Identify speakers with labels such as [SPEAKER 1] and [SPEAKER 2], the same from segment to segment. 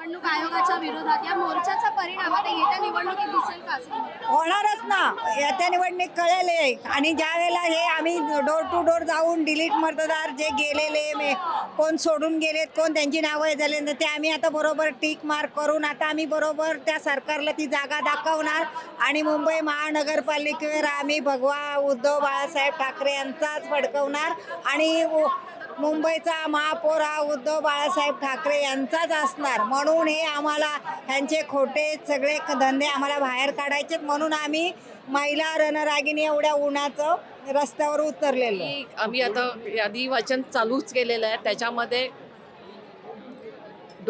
[SPEAKER 1] निवडणूक आयोगाच्या विरोधात या मोर्चाचा परिणाम आता येत्या निवडणुकीत दिसेल का असं
[SPEAKER 2] होणारच ना. येत्या निवडणूक कळेल हे. आणि ज्या वेळेला हे आम्ही डोर टू डोर जाऊन डिलीट मतदार जे गेलेले मे- कोण सोडून गेलेत कोण त्यांची नावं झाले तर ते आम्ही आता बरोबर टिक मार्क करून आता आम्ही बरोबर त्या सरकारला ती जागा दाखवणार. आणि मुंबई महानगरपालिकेवर आम्ही भगवा उद्धव बाळासाहेब ठाकरे यांचाच भडकवणार. आणि उ- मुंबईचा महापौर हा उद्धव बाळासाहेब ठाकरे यांचाच असणार. म्हणून हे आम्हाला ह्यांचे खोटे सगळे धंदे आम्हाला बाहेर काढायचे म्हणून आम्ही महिला रणरागिणी एवढ्या उन्हाचं रस्त्यावर उतरलेलो.
[SPEAKER 3] आम्ही आता यादी वाचन चालूच केलेलं आहे. त्याच्यामध्ये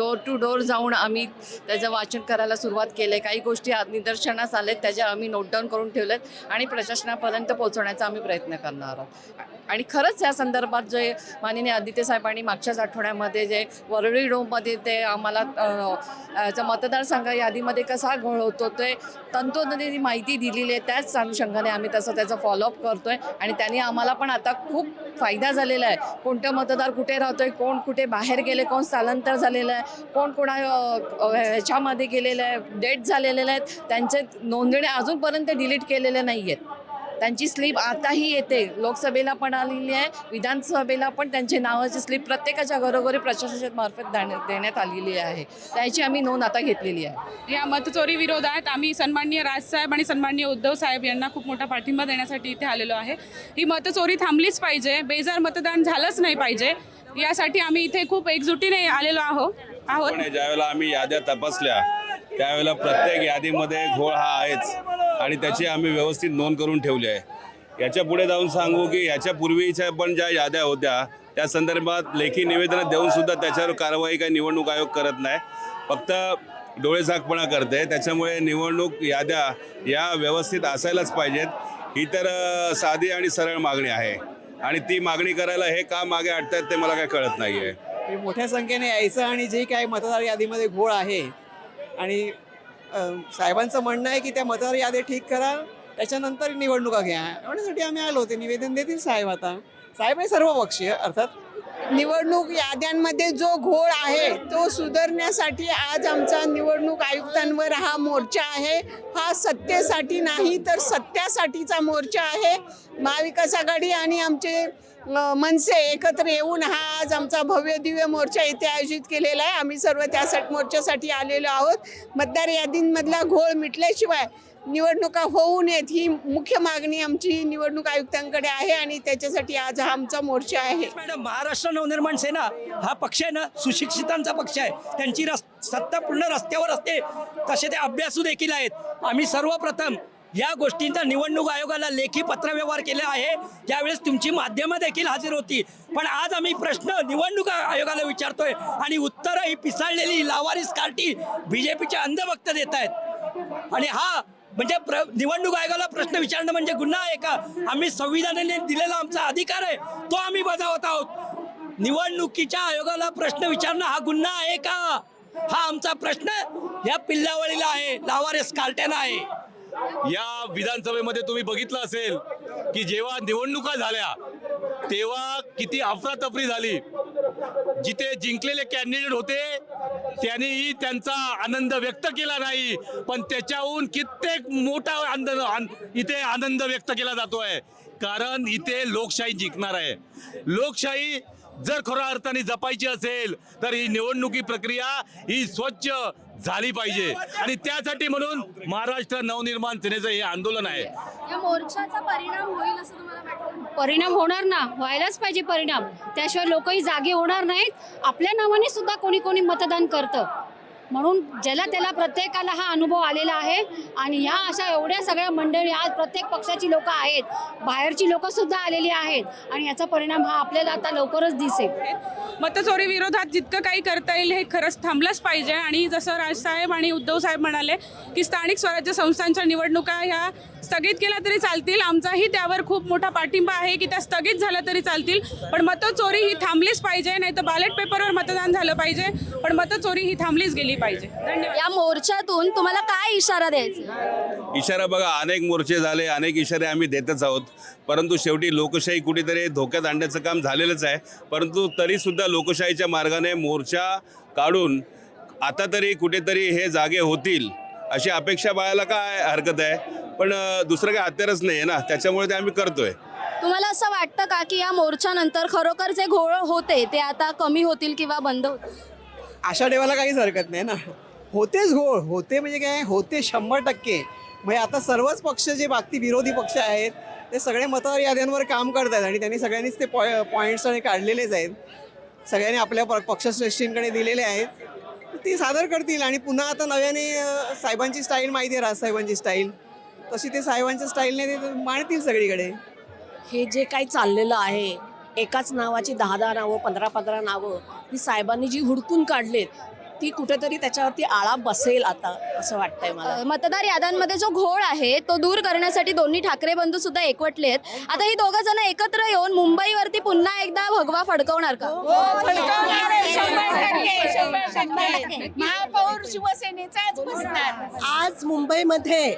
[SPEAKER 3] डोअर टू डोअर जाऊन आम्ही त्याचं वाचन करायला सुरुवात केली आहे काही गोष्टी आज निदर्शनास आलेत त्याच्या आम्ही नोटडाऊन करून ठेवलेत आणि प्रशासनापर्यंत पोहोचवण्याचा आम्ही प्रयत्न करणार आहोत. आणि खरंच या संदर्भात जे माननीय आदित्य साहेबांनी मागच्याच आठवड्यामध्ये जे वरळी डोममध्ये ते आम्हाला अ, याचा मतदारसंघ यादीमध्ये कसा घोळ होतो ते तंतोतंत माहिती दिलेली आहे. त्याच अनुषंगाने आम्ही तसं त्याचा फॉलोअप करतोय आणि त्यांनी आम्हाला पण आता खूप फायदा झालेला आहे. कोणतं मतदार कुठे राहतोय कोण कुठे बाहेर गेले कोण स्थलांतर झालेलं आहे कोण कोणा ह्याच्यामध्ये गेलेलं आहे डेट झालेले आहेत त्यांचे नोंदणी अजूनपर्यंत डिलीट केलेले नाही आहेत त्यांची स्लिप आताही येते. लोकसभेला पण आलेली आहे विधानसभेला पण त्यांचे नावाची स्लिप प्रत्येकाच्या घरोघरी प्रशासनाच्या मार्फत देण्या- देण्यात आलेली आहे. त्याची आम्ही नोंद आता घेतलेली आहे.
[SPEAKER 4] या मतचोरी विरोधात आम्ही सन्माननीय राजसाहेब आणि सन्माननीय उद्धव साहेब यांना खूप मोठा पाठिंबा देण्यासाठी इथे आलेलो आहे. ही मतचोरी थांबलीच पाहिजे. बेजार मतदान झालंच नाही पाहिजे. यासाठी आम्ही इथे खूप एकजुटीने आलेलो आहो आहोत.
[SPEAKER 5] पण ज्यावेळेला आम्ही याद्या तपासल्या त्यावेळेला प्रत्येक यादीमध्ये घोळ हा आहेच. आणि त्याची आम्ही व्यवस्थित नोंद करून ठेवली आहे. याच्यापुढे जाऊन सांगू की याच्या पूर्वीच्या पण ज्या याद्या होत्या त्या संदर्भात लेखी निवेदनं देऊन सुद्धा त्याच्यावर कारवाई काही निवडणूक आयोग करत नाही. फक्त डोळेझाकपणा करते. त्याच्यामुळे निवडणूक याद्या या व्यवस्थित असायलाच पाहिजेत. ही तर साधी आणि सरळ मागणी आहे. आणि ती मागणी करायला हे का मागे अडतात ते मला काय कळत नाही आहे
[SPEAKER 6] म्हणजे मोठ्या संख्येने यायचं आणि जे काही मतदार यादीमध्ये घोळ आहे आणि साहेबांचं म्हणणं आहे की त्या मतदार यादी ठीक करा त्याच्यानंतर निवडणुका घ्या. एवढ्यासाठी आम्ही आलो होते. निवेदन देतील साहेब आता. साहेब हे सर्व पक्षीय अर्थात
[SPEAKER 7] निवडणूक याद्यांमध्ये जो घोळ आहे तो सुधारण्यासाठी आज आमचा निवडणूक आयुक्तांवर हा मोर्चा आहे. हा सत्तेसाठी नाही तर सत्यासाठीचा मोर्चा आहे. महाविकास आघाडी आणि आमचे मनसे एकत्र येऊन हा आज आमचा भव्य दिव्य मोर्चा इथे आयोजित केलेला आहे. आम्ही सर्व त्यासाठी मोर्चासाठी आलेलो आहोत. मतदार यादींमधला घोळ मिटल्याशिवाय निवडणुका होऊ नयेत ही मुख्य मागणी आमची निवडणूक आयुक्तांकडे आहे आणि त्याच्यासाठी आज हा आमचा मोर्चा आहे.
[SPEAKER 8] मॅडम महाराष्ट्र नवनिर्माण सेना हा पक्ष आहे ना सुशिक्षितांचा पक्ष आहे. त्यांची रस् सत्ता पूर्ण रस्त्यावर असते. तसे ते अभ्यासू देखील आहेत. आम्ही सर्वप्रथम या गोष्टींचा निवडणूक आयोगाला लेखी पत्रव्यवहार केला आहे. त्यावेळेस तुमची माध्यमं देखील हजर होती. पण आज आम्ही प्रश्न निवडणूक आयोगाला विचारतोय आणि उत्तरं ही पिसाळलेली लावारिस कार्टी बी जे पीचे अंधभक्त देत आहेत. आणि हा म्हणजे प्र निवडणूक आयोगाला प्रश्न विचारणं म्हणजे गुन्हा आहे का? आम्ही संविधानाने दिलेला आमचा अधिकार आहे तो आम्ही बजावत आहोत. निवडणुकीच्या आयोगाला प्रश्न विचारणं हा गुन्हा आहे का? हा आमचा प्रश्न या पिल्लावळीला आहे लावारेस कार्ट्यानं आहे.
[SPEAKER 5] या विधानसभेमध्ये तुम्ही बघितलं असेल की जेव्हा निवडणुका झाल्या तेव्हा किती अफरातफरी झाली. जिथे जिंकलेले कॅन्डिडेट होते त्यांनीही त्यांचा आनंद व्यक्त केला नाही. पण त्याच्याहून कित्येक मोठा आनंद आन- इथे आनंद व्यक्त केला जातोय. कारण इथे लोकशाही जिंकणार आहे. लोकशाही जर खऱ्या अर्थाने जपायची असेल तर ही निवडणुकी प्रक्रिया ही स्वच्छ झाली पाहिजे. आणि त्यासाठी म्हणून महाराष्ट्र नवनिर्माण सेनेचं हे आंदोलन आहे.
[SPEAKER 1] या मोर्चाचा परिणाम होईल असं तुम्हाला वाटतं?
[SPEAKER 9] परिणाम होणार ना. व्हायलाच पाहिजे परिणाम. त्याशिवाय लोकही जागे होणार नाहीत. आपल्या नावाने सुद्धा कोणी कोणी मतदान करतं. म्हणून ज्याला त्याला प्रत्येकाला हा अनुभव आलेला आहे. आणि ह्या अशा एवढ्या सगळ्या मंडळी आज प्रत्येक पक्षाची लोकं आहेत. बाहेरची लोकंसुद्धा आलेली आहेत. आणि याचा परिणाम हा आपल्याला आता लवकरच दिसेल.
[SPEAKER 4] मतचोरी विरोधात जितकं काही करता येईल हे खरंच थांबलंच पाहिजे. आणि जसं राजसाहेब आणि उद्धव साहेब म्हणाले की स्थानिक स्वराज्य संस्थांच्या निवडणुका ह्या स्थगित केल्या तरी चालतील. आमचाही त्यावर खूप मोठा पाठिंबा आहे की त्या स्थगित झाल्या तरी चालतील. पण मतचोरी ही थांबलीच पाहिजे. नाही तर बॅलेट पेपरवर मतदान झालं पाहिजे. पण मतचोरी ही थांबलीच गेली पाहिजे. धन्यवाद.
[SPEAKER 1] या मोर्चातून तुम्हाला काय इशारा द्यायचा?
[SPEAKER 5] इशारा बघा अनेक मोर्चे झाले अनेक इशारे आम्ही देतच आहोत. परंतु शेवटी लोकशाही कुठेतरी धोक्यात आणण्याचं काम झालेलंच आहे. परंतु तरीसुद्धा लोकशाहीच्या मार्गाने मोर्चा काढून आता तरी कुठेतरी हे जागे होतील अशी अपेक्षा बाळायला काय हरकत आहे? पण दुसरं काही हत्यारच नाही आहे ना? त्याच्यामुळे ते आम्ही करतोय.
[SPEAKER 1] तुम्हाला असं वाटतं का की या मोर्चानंतर खरोखर जे घोळ होते ते आता कमी होतील किंवा बंद होतील?
[SPEAKER 6] आशा ठेवायला काहीच हरकत नाही ना. होतेच घोळ होते म्हणजे काय? होते शंभर टक्के. म्हणजे आता सर्वच पक्ष जे बाकी विरोधी पक्ष आहेत ते सगळे मतदार याद्यांवर काम करत आहेत आणि त्यांनी सगळ्यांनीच ते पॉ पॉईंट्स आणि काढलेलेच आहेत. सगळ्यांनी आपल्या प- पक्षश्रेष्ठींकडे दिलेले आहेत. ती सादर करतील आणि पुन्हा आता नव्याने साहेबांची स्टाईल माहिती आहे राजसाहेबांची स्टाईल तशी ते साहेबांच्या स्टाईलने ते मांडतील सगळीकडे.
[SPEAKER 10] हे जे काही चाललेलं आहे एकाच नावाची दहा दहा नावं पंधरा पंधरा नावं ही साहेबांनी जी हुडकून काढलेत ती कुठेतरी त्याच्यावरती आळा बसेल आता असं वाटतंय मला.
[SPEAKER 1] मतदार याद्यांमध्ये जो घोळ आहे तो दूर करण्यासाठी दोन्ही ठाकरे बंधू सुद्धा एकवटले आहेत आता ही दोघं जण एकत्र येऊन मुंबईवरती पुन्हा एकदा भगवा फडकवणार का?
[SPEAKER 7] महापौर शिवसेनेचाच बसणार
[SPEAKER 11] आज मुंबईमध्ये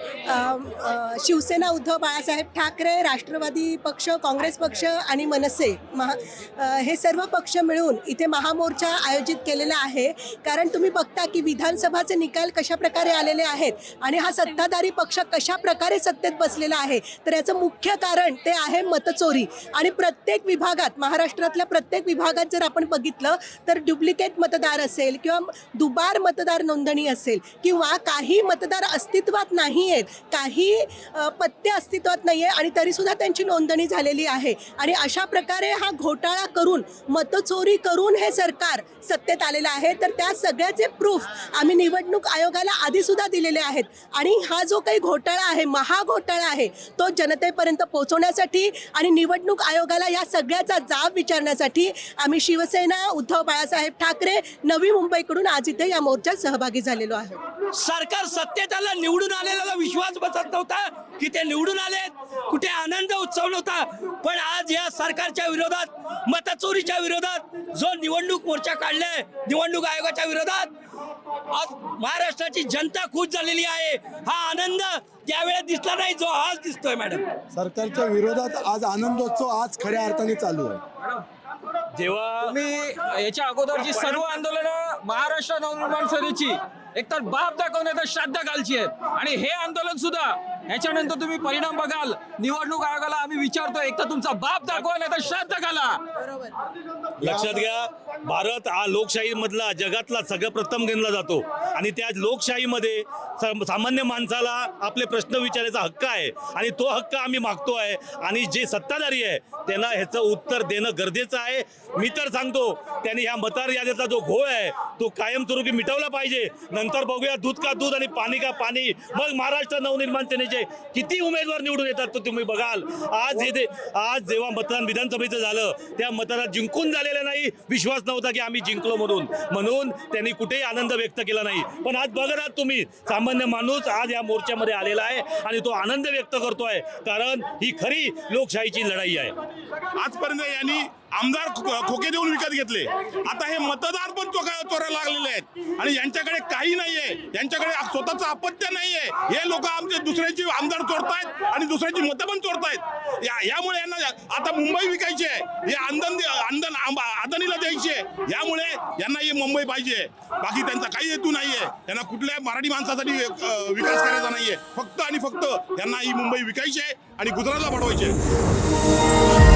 [SPEAKER 11] शिवसेना उद्धव बाळासाहेब ठाकरे राष्ट्रवादी पक्ष काँग्रेस पक्ष आणि मनसे महा हे सर्व पक्ष मिळून इथे महामोर्चा आयोजित केलेला आहे. कारण तुम्ही बघता की विधानसभाचे निकाल कशा प्रकारे आलेले आहेत आणि हा सत्ताधारी पक्ष कशा प्रकारे सत्तेत बसलेला आहे. तर याचं मुख्य कारण ते आहे मतचोरी. आणि प्रत्येक विभागात देशातल्या प्रत्येक विभागात जर आपण बघितलं तर डुप्लिकेट मतदार असेल किंवा दुबार मतदार नोंदणी असेल किंवा काही मतदार अस्तित्वात नाही आहेत काही पत्ते अस्तित्वात नाही आहे आणि तरीसुद्धा त्यांची नोंदणी झालेली आहे. आणि अशा प्रकारे हा घोटाळा करून मतचोरी करून हे सरकार सत्तेत आलेलं आहे. तर त्या सगळ्याचे प्रूफ आम्ही निवडणूक आयोगाला आधीसुद्धा दिलेले आहेत. आणि हा जो काही घोटाळा आहे महाघोटाळा आहे तो जनतेपर्यंत पोहोचवण्यासाठी आणि निवडणूक आयोगाला या सगळ्याचा जाब करण्यासाठी आम्ही शिवसेना उद्धव बाळासाहेब ठाकरे नवी मुंबईकडून आज इथे या मोर्चात सहभागी झालेलो आहे
[SPEAKER 8] सरकार सत्तेत आलं निवडून आलेला विश्वास बसत नव्हता की ते निवडून आलेत. कुठे आनंद उत्सव नव्हता. पण आज या सरकारच्या विरोधात मतचोरीच्या विरोधात जो निवडणूक मोर्चा काढलाय निवडणूक आयोगाच्या विरोधात आज महाराष्ट्राची जनता खुश झालेली आहे. हा आनंद त्यावेळेस दिसला नाही जो आज दिसतोय मॅडम.
[SPEAKER 12] सरकारच्या विरोधात आज आनंदोत्सव आज खऱ्या अर्थाने चालू आहे.
[SPEAKER 5] जेव्हा
[SPEAKER 13] तुम्ही याच्या अगोदरची सर्व आंदोलनं महाराष्ट्र नवनिर्माण सेनेची एकतर बाप दाखवणे तर श्राद्ध घालची आहेत. आणि हे आंदोलन सुद्धा ह्याच्यानंतर तुम्ही परिणाम बघाल निवडणूक आयोगाला आम्ही विचारतो एक तर तुमचा बाप दाखवा नाही तर श्राद्ध घाला.
[SPEAKER 5] लक्षात घ्या भारत हा लोकशाही मधला जगातला सगळं प्रथम गणला जातो. आणि त्या लोकशाहीमध्ये सामान्य माणसाला आपले प्रश्न विचारायचा हक्क आहे. आणि तो हक्क आम्ही मागतो आहे. आणि जे सत्ताधारी आहे त्यांना ह्याचं उत्तर देणं गरजेचं आहे. मी तर सांगतो त्यांनी ह्या मतार यादीचा जो घोळ आहे तो कायमस्वरूपी मिटवला पाहिजे. नंतर बघूया दूध का दूध आणि पाणी का पाणी. मग महाराष्ट्र नवनिर्माण सेनेचे किती उमेदवार निवडून येतात तो तुम्ही बघाल. आज इथे आज जेव्हा मतदान विधानसभेचं झालं त्या मतदानात जिंकून झालेलं नाही. विश्वास नव्हता की आम्ही जिंकलो म्हणून. म्हणून त्यांनी कुठेही आनंद व्यक्त केला नाही. पण आज बघत आहात तुम्ही सामान्य माणूस आज या मोर्चामध्ये आलेला आहे आणि तो आनंद व्यक्त करतोय. कारण ही खरी लोकशाहीची लढाई आहे.
[SPEAKER 12] आजपर्यंत यांनी आमदार खोके देऊन विकत घेतले. आता हे मतदार पण चोका चोरायला लागलेले आहेत. आणि यांच्याकडे काही नाहीये. यांच्याकडे स्वतःचं अपत्य नाहीये. हे लोक आमचे दुसऱ्याची आमदार चोरतायत आणि दुसऱ्याची मतं पण चोरतायत. या यामुळे यांना आता मुंबई विकायची आहे. हे आंदन आंदन आंब- द्यायची आहे. यामुळे यांना ही मुंबई पाहिजे. बाकी त्यांचा काही हेतू नाहीये. त्यांना कुठल्या मराठी माणसासाठी विकास करायचा नाहीये. फक्त आणि फक्त यांना ही मुंबई विकायची आहे आणि गुजरातला पाठवायची आहे.